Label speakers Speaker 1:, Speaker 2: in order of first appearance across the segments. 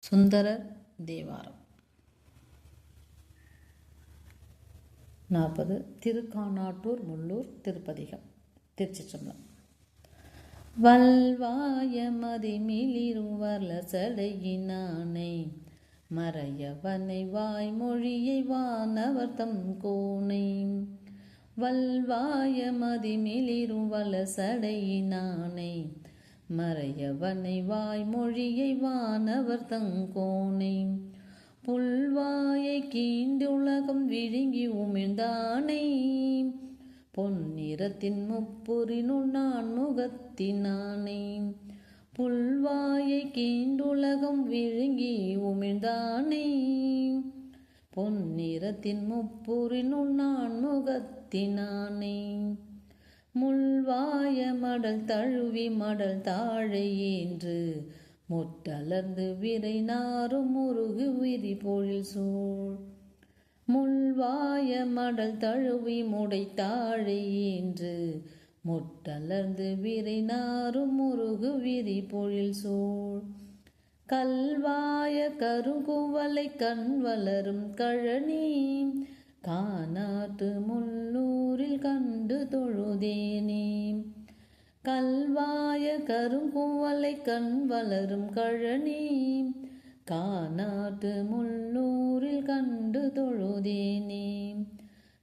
Speaker 1: சுந்தரர் தேவாரம். நாற்பது திருக்கானாட்டூர் முள்ளூர் திருப்பதிகம் திருச்சிற்றம்பலம். வல்வாய மதிமிளிருவர்ல சடையினானை மறையவனை வாய்மொழியை வானவர் தம் கோனை. வல்வாய மதிமிளிருவல சடையினானை மறையவனை வாய்மொழியை வானவர் தங்கோனை புல்வாயை கீண்டுலகம் விழுங்கி உமிழ்ந்தானை. பொன்னிறத்தின் முப்புரினுள் நான் முகத்தினானே. புல்வாயை கீண்டுலகம் விழுங்கி உமிழ்ந்தானே. பொன்னிறத்தின் முப்புரினுள் நான் முகத்தினானே. முள்வாய மடல் தழுவி மடல் தாழை என்று முட்டலர்ந்து விரை நாரும் முருகு விரி பொழில் சூழ். முள்வாய மடல் தழுவி முடை தாழை என்று முட்டலர்ந்து விரை நாரும் முருகு விரி பொழில் சூழ். கல்வாய கருங்குவலை கண் வளரும் கழனி காணாட்டு முள்ளூரில் கண்டு தொழுதேனே கல்வாய கருங்குவலை கண் வளரும் கழனி காணாட்டு முள்ளூரில் கண்டு தொழுதேனே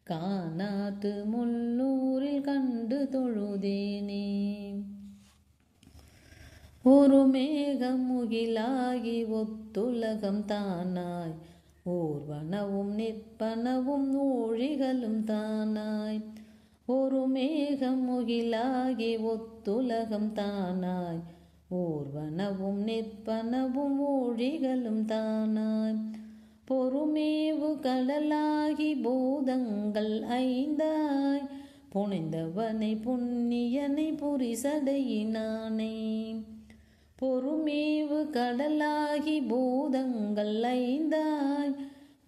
Speaker 1: காணாட்டு முள்ளூரில் கண்டு தொழுதேனே ஒரு மேகம் முகிலாகி ஒத்துலகம் தானாய் ஊர்வனவும் நிற்பனவும் ஊழிகளும் தானாய். ஒரு மேகம் முகிலாகி ஒத்துலகம் தானாய். ஊர்வனவும் நிற்பனவும் ஊழிகளும் தானாய். பொறுமேவு கடலாகி பூதங்கள் ஐந்தாய். புனைந்தவனை புண்ணியனை புரிசடையினானே. பொறுமேவு கடலாகி பூதங்கள் ஐந்தாய்.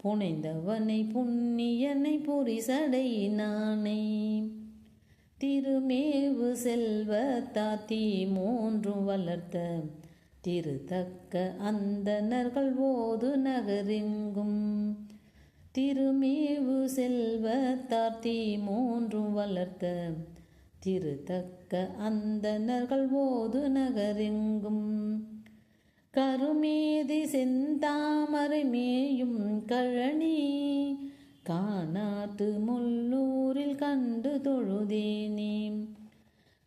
Speaker 1: புனைந்தவனை புண்ணியனை புரிசடையினானே திருமேவு செல்வ தாத்தி மூன்றும் வளர்த்த திருத்தக்க அந்தனர்கள் போது நகரெங்கும். திருமேவு செல்வ தாத்தி மூன்றும் வளர்த்த திருத்தக்க அந்தனர்கள் ஓது நகரெங்கும். கருமேதி செந்தாமரை மேயும் கழனி காணாத்து முள்ளூரில் கண்டு தொழுதேனே.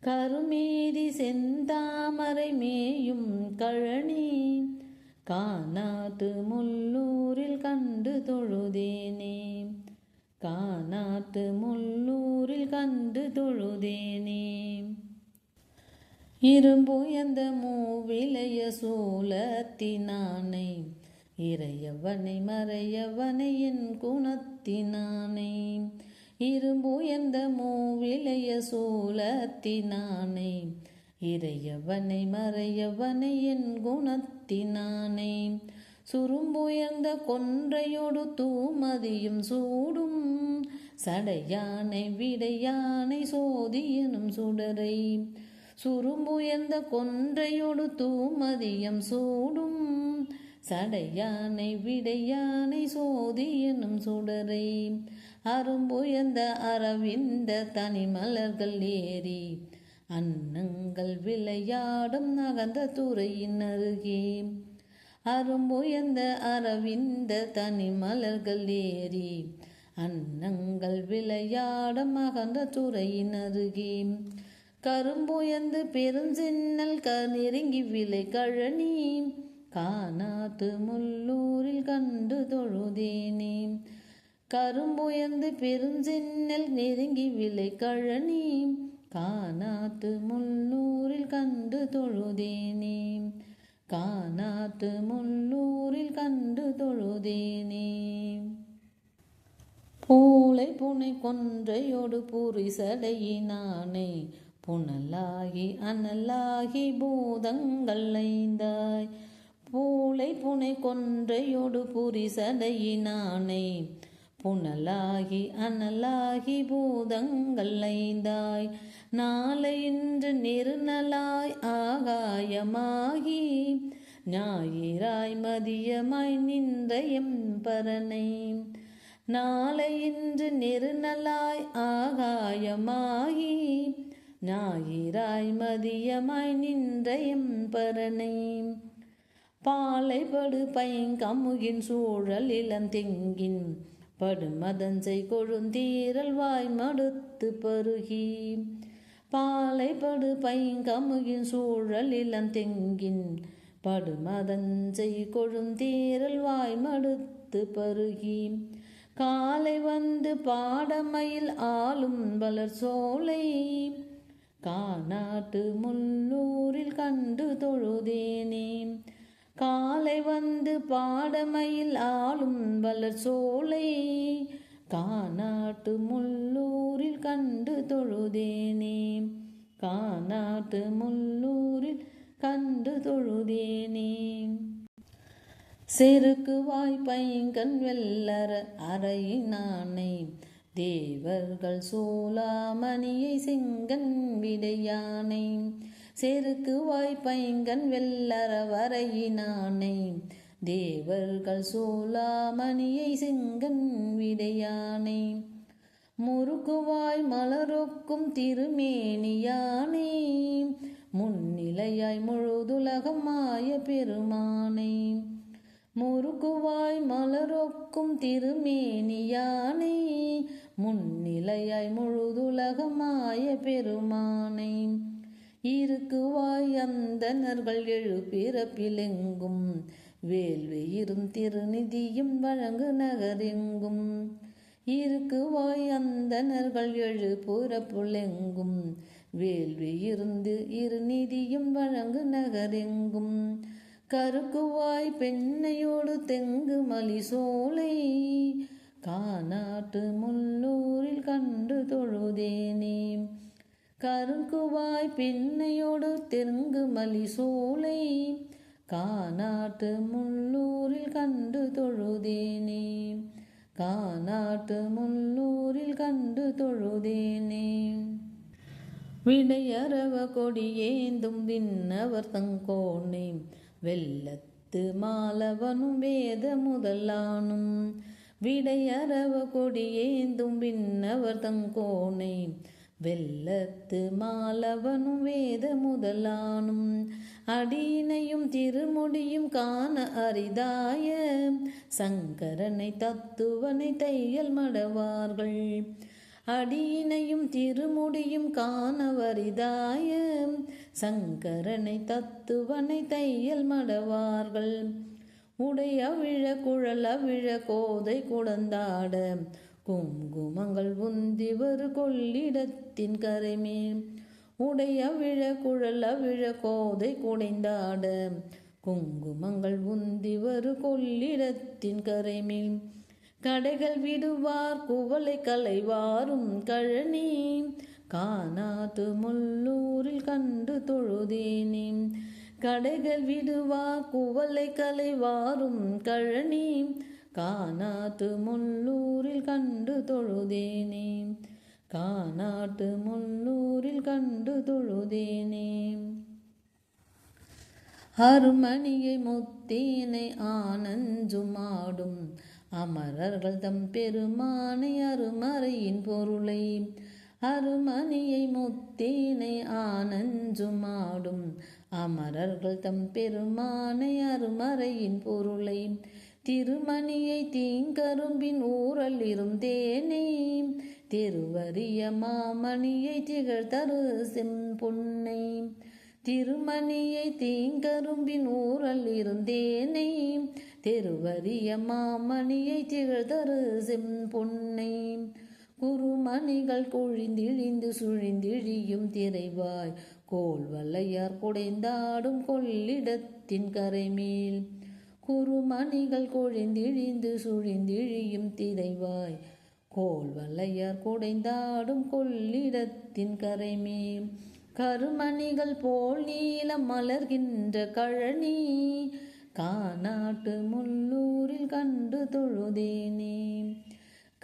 Speaker 1: கருமேதி செந்தாமரை மேயும் கழனி காணாத்து முள்ளூரில் கண்டு தொழுதேனே. காணாட்டு முள்ளூரில் கண்டு தொழுதேனே. இரும்புயர்ந்த மூவிலைய சூலத்தினானை? இறையவனை மறையவனை என் குணத்தினானை. இரும்புயர்ந்த மூவிலைய சூலத்தினானை? இறையவனை மறையவனை என் குணத்தினானை. சுரும்புயர்ந்த கொன்றையோடு தூமதியும் சூடும் சடையானை விடையானை சோதியனும் சுடரை. சுரும்புயர்ந்த கொன்றையோடு தூமதியம் சூடும் சடையானை விடையானை சோதியனும் சுடரை. அரும்புயர்ந்த அரவிந்த தனிமலர்கள் ஏறி அன்னங்கள் விளையாடும் நகர்ந்த துறையின் அருகே. அரும்புயர்ந்த அரவிந்த தனி மலர்கள் ஏறி அன்னங்கள் விளையாடும் அகன்ற துறையின் அருகே. கரும்புயர்ந்து பெருஞ்சின்னல் க நெருங்கி விலை கழனி காணாத்து முள்ளூரில் கண்டு தொழுதேனே. கரும்புயர்ந்து பெருஞ்சின்னல் நெருங்கி விலை கழனி காணாத்து முள்ளூரில் கண்டு தொழுதேனே. காணாத்து முன்னூரில் கண்டு தொழுதேனே பூளை புனை கொன்றையோடு பூரிசடையினானே புனலாகி அனலாகி பூதங்கள் ஐந்தாய் பூளை புனை கொன்றையோடு புரிசடையினானே புனலாகி அனலாகி பூதங்கள் ஐந்தாய். நாளை இன்று நெருநலாய் ஆகாயமாகி. ஞாயிறாய் மதியமாய் நின்ற எம்பரனை நாளை இன்று நெருநலாய் ஆகாயமாகி. ஞாயிறாய் மதியமாய் நின்ற எம்பரனை பாலைபடு பைங்கமுகின் சூழல் இளந்தெங்கின். படுமதஞ்சை கொழுந்தீரல் வாய் மடுத்து பருகி. பாலைபடு பைங்கமுகின் சூழல் இளந்தெங்கின் படுமதஞ்சை கொழுந்தீரல் வாய் மடுத்து பருகி. காலை வந்து பாடமையில் ஆளும் வளர் சோலை. காநாட்டு முள்ளூரில் கண்டு தொழுதேனே. காலை வந்து பாடமையில் ஆளும் வளர் சோலை. காநாட்டு முள்ளூரில் கண்டு தொழுதேனே. காநாட்டு முள்ளூரில் கண்டு தொழுதேனே. செருக்கு வாய்ப்பைங்கண் வெல்லற அறையினானை தேவர்கள் சோலாமணியை செங்கன் விடையானை. செருக்கு வாய்ப்பைங்கன் வெல்லற வரையினானை. தேவர்கள் சோலாமணியை சிங்கன் விடையானை. முறுக்குவாய் மலரொக்கும் திருமேனியானே. முன்னிலையாய் முழுதுலகம் மாய பெருமானை. முறுக்குவாய் மலரொக்கும் திருமேனியானை. முன்னிலையாய் முழுதுலகம் மாய பெருமானை. இருக்குவாய் அந்தனர்கள் எழு பிறப்பிலெங்கும் வேல்வெயிரும் திருநிதியும் வழங்கு நகரெங்கும் இருக்குவாய் அந்தனர்கள் எழு புறப்புலெங்கும் வேள்வி இருந்து இருநிதியும் வழங்கு நகரெங்கும் கருக்குவாய் பெண்ணையோடு தெங்கு மலி சோலை. காநாட்டு முள்ளூரில் கண்டு தொழுதேனே. கருங்குவாய் பின்னையோடு தெருங்கு மலி சோலை. காநாட்டு முள்ளூரில் கண்டு தொழுதேனே. காநாட்டு முள்ளூரில் கண்டு தொழுதேனே. விடையறவ கொடியேந்தும் விண்ணவர் தங்கோனே வெள்ளத்து மாலவனும் வேத முதலானும். விடையறவ கொடியேந்தும் விண்ணவர் தங்கோனே வெள்ளத்து மாலவனும் வேத முதலானும் அடியினையும் திருமுடியும் காண அரிதாய சங்கரனை தத்துவனை தையல் மடவார்கள். அடியினையும் திருமுடியும் காணவரிதாய சங்கரனை தத்துவனை தையல் மடவார்கள். உடைய விழ குழல விழ கோதை குடந்தாட குங்குமங்கள் உந்தி வரு கொள்ளிடத்தின் கரைமேல். உடைய விழ குழல விழ கோதை குடைந்தாட. குங்குமங்கள் உந்தி வரு கொள்ளிடத்தின் கரைமேல். கடைகள் விடுவார் குவளை கலைவாரும் கழனி. காணாது முள்ளூரில் கண்டு தொழுதேனே. கடைகள் விடுவார் குவளை கலைவாரும் கழனி. காணாத்து முள்ளூரில் கண்டு தொழுதேனே. காணாட்டு முள்ளூரில் கண்டு தொழுதேனே. அருமணியை முத்தீனை ஆனஞ்சுமாடும். அமரர்கள் தம் பெருமானை அருமறையின் பொருளை. அருமணியை முத்தீனை ஆனஞ்சுமாடும். அமரர்கள் தம் பெருமானை அருமறையின் பொருளை. திருமணியை தீங்கரும்பின் ஊரல் இருந்தேனே திருவரிய மாமணியை திகழ் தரு செம்பொன்னை. திருமணியை தீங்கரும்பின் ஊரல் இருந்தேனே தெருவரிய மாமணியை திகழ்தரு செம்பொன்னை. குருமணிகள் கொழிந்திழிந்து சுழிந்திழியும் திரைவாய் கோல் வல்லையார் குடைந்தாடும் கொள்ளிடத்தின் கரைமேல். குறுமணிகள் கொழிந்திழிந்து சுழிந்திழியும் திரைவாய். கோல் வல்லையார் குடைந்தாடும் கொள்ளிடத்தின் கரைமே கருமணிகள் போல் நீளம் மலர்கின்ற கழனி. காநாட்டு முள்ளூரில் கண்டு தொழுதேனே.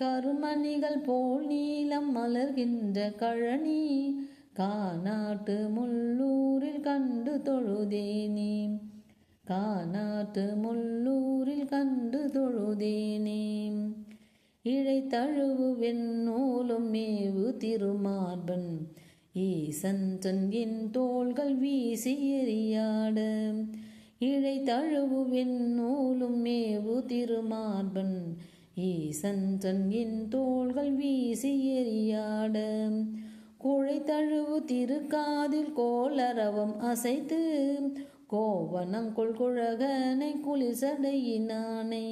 Speaker 1: கருமணிகள் போல் நீளம் மலர்கின்ற கழனி. காநாட்டு முள்ளூரில் கண்டு தொழுதேனே. காநாட்டு முள்ளூரில் கண்டு தொழுதேனே. இழை தழுவு வெண்ணூலும் மேவு திருமார்பன். ஈசன்றன் என் தோள்கள் வீசி எறியாட. இழை தழுவு வெண்ணூலும் மேவு திருமார்பன். ஈசன்றன் என் தோள்கள் வீசி எறியாட. குழை தழுவு திருக்காதில் கோளரவம் அசைத்து. கோவனங்குள் குழகனை குளிசடையினானே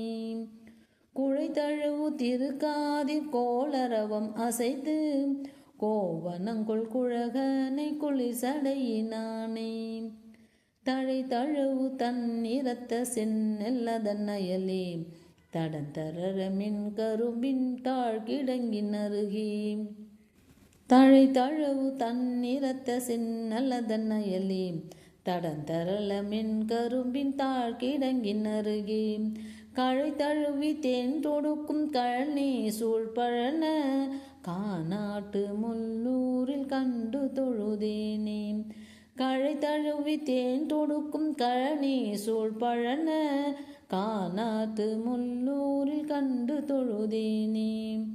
Speaker 1: குழை தழுவு திருக்காதில் கோளரவம் அசைத்து கோவனங்கொள் குழகனை குளிசடையினானே தழை தழுவு தன்னிறத்த சென்னெல்லதன் அயலே தடந்தரர மின் கரும்பின் தாழ் கிடங்கின் அருகே தழை தழவு தன்னிறத்த சென்னல்லதன் அயலே தடந்தரளமின் கரும்பின் தாழ் கிடங்கின் அருகே. கழை தழுவி தேன் தொடுக்கும் கழனி சூழ்பழன. காநாட்டு முள்ளூரில் கண்டு தொழுதேனே. கழை தழுவி தேன் தொடுக்கும் கழனி சூழ்பழன. காநாட்டு முள்ளூரில் கண்டு தொழுதேனே.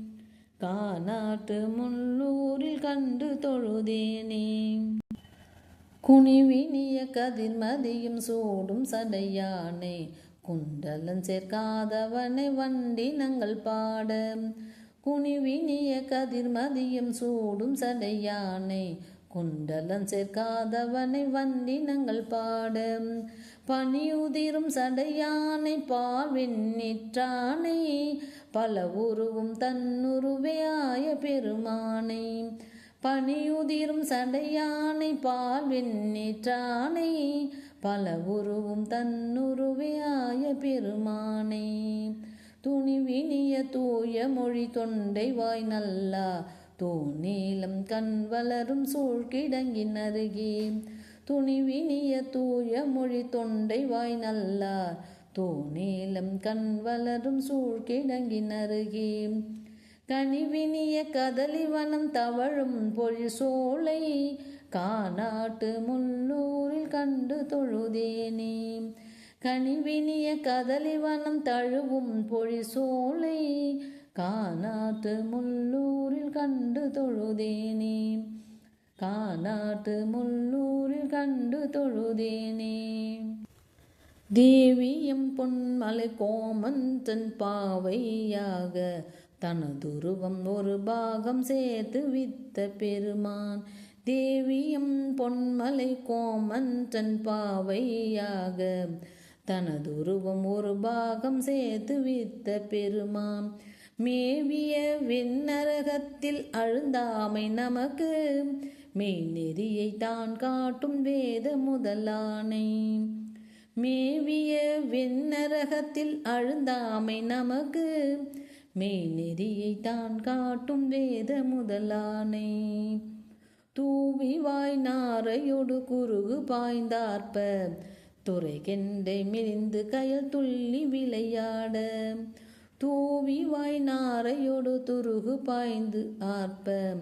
Speaker 1: காநாட்டு முள்ளூரில் கண்டு தொழுதேனே. குனிவினிய கதிர்மதியும் சூடும் சடையானே குண்டலன் சேர்க்காதவனை வண்டினங்கள் பாட. குனிவினிய கதிர்மதியும் சூடும் சடையானே குண்டலம் சேர்க்காதவனை வண்டினங்கள் பாட. பனியுதிரும் சடையானை பால்வெண்ணிற்றானை பல உருவும் தன்னுருவே ஆய பெருமானை. பனியுதிரும் சடையானை பால்வெண்ணிற்றானை பல உருவும் தன்னுருவே பெருமானை. துணிவினிய தூய மொழி தொண்டை வாய் நல்லா தூநீலம் கண் வளரும் சூழ்கிடங்கின் அருகே. துணிவினிய தூய மொழி தொண்டை வாய் நல்லார் தூநீலம் கண் வளரும் சூழ்கிடங்கின் அருகே. கனிவினிய கதலிவனம் தவழும் பொழில் சோலை காநாட்டு முன்னூரில் கண்டு தொழுதேனே. கனிவினிய கதலிவனம் தழுவும் பொழி சோலை காநாட்டு முள்ளூரில் கண்டு தொழுதேனே. காநாட்டு முள்ளூரில் கண்டு தொழுதேனே. தேவியம் பொன்மலை கோமந்தன் பாவையாக தனதுருவம் ஒரு பாகம் சேர்த்து வித்த பெருமான். தேவியம் பொன்மலை கோமந்தன் பாவையாக. தனதுருவம் ஒரு பாகம் சேர்த்து வித்த பெருமான். மேவிய விண்ணரகத்தில் அழுந்தாமை நமக்கு. மெய்நெறியை தான் காட்டும் வேத முதலானை. மேவிய விண்ணரகத்தில் அழுந்தாமை நமக்கு. மெய்நெறியை தான் காட்டும் வேத முதலானை. தூவி வாய் நாரையொடு குறுகு பாய்ந்தார்ப்ப. துறைகெண்டை மிரிந்து கயல் துள்ளி விளையாட. தூவி வாய் நாரையொடு துருகு பாய்ந்து ஆர்ப்ப.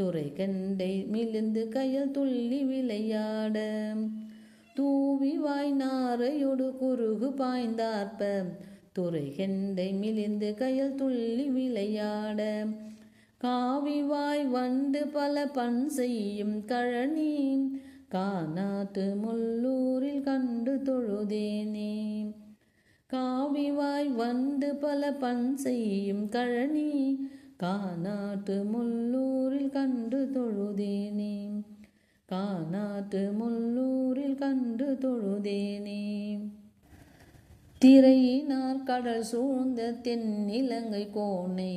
Speaker 1: துறைகண்டை மிளிந்து கயல் துள்ளி விளையாட. தூவி வாய் நாரையொடு குறுகு பாய்ந்தார்ப்ப. துறைகெண்டை மிளிந்து கையில் துள்ளி விளையாட. காவிவாய் வண்டு பல பண் செய்யும் கழனி. காநாட்டு முள்ளூரில் கண்டு தொழுதேனே. காவிவாய் வண்டு பல பண் செய்யும் கழனி. காநாட்டு முள்ளூரில் கண்டு தொழுதேனே. காநாட்டு முள்ளூரில் கண்டு தொழுதேனே. திரையினார் கடல் சூழ்ந்த தென்னிலங்கை கோனை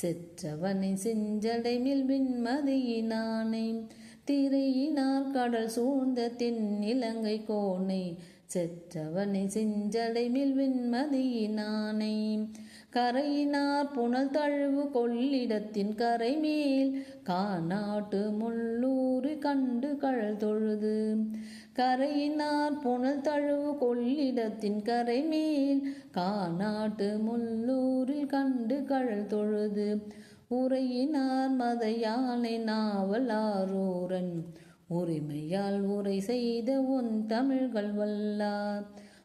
Speaker 1: செற்றவனை செஞ்சடைமில் விண்மதியினானை திரையினார் கடல் சூழ்ந்த தென்னிலங்கை கோனை செற்றவனை செஞ்சடைமில் விண்மதியினானை கரையினார் புனல் தழுவு கொள்ளிடத்தின் கரைமேல் காநாட்டு முள்ளூறு கண்டு கழல் தொழுது. கரையினார் புனல் தழுவு கொள்ளிடத்தின் கரைமேல் காநாட்டு முள்ளூரில் கண்டு கழல் தொழுது. உரையினார் மத யானை நாவலாரூரன் உரிமையால் உரை செய்த உன் தமிழ்கள் வல்லார்.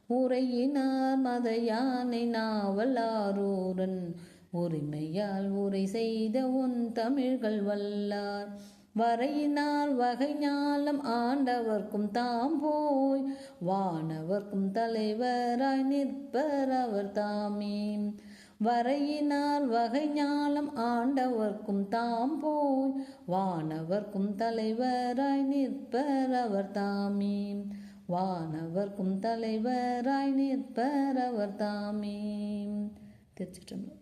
Speaker 1: உரையினார் மத யானை நாவலாரூரன் உரிமையால் உரை செய்த உன் தமிழ்கள் வல்லார். வரையினார் வகை ஞாலம் ஆண்டவர்க்கும் தாம் போய். வானவர்க்கும் தலைவராய் நிற்பர் அவர் தாமே. வரையினார் வகை ஞாலம் ஆண்டவர்க்கும் தாம் போய். வானவர்க்கும் தலைவராய் நிற்பர் அவர் தாமே. வானவர்க்கும் தலைவராய் நிற்பர் அவர் தாமே. திருச்சிற்றம்பலம்.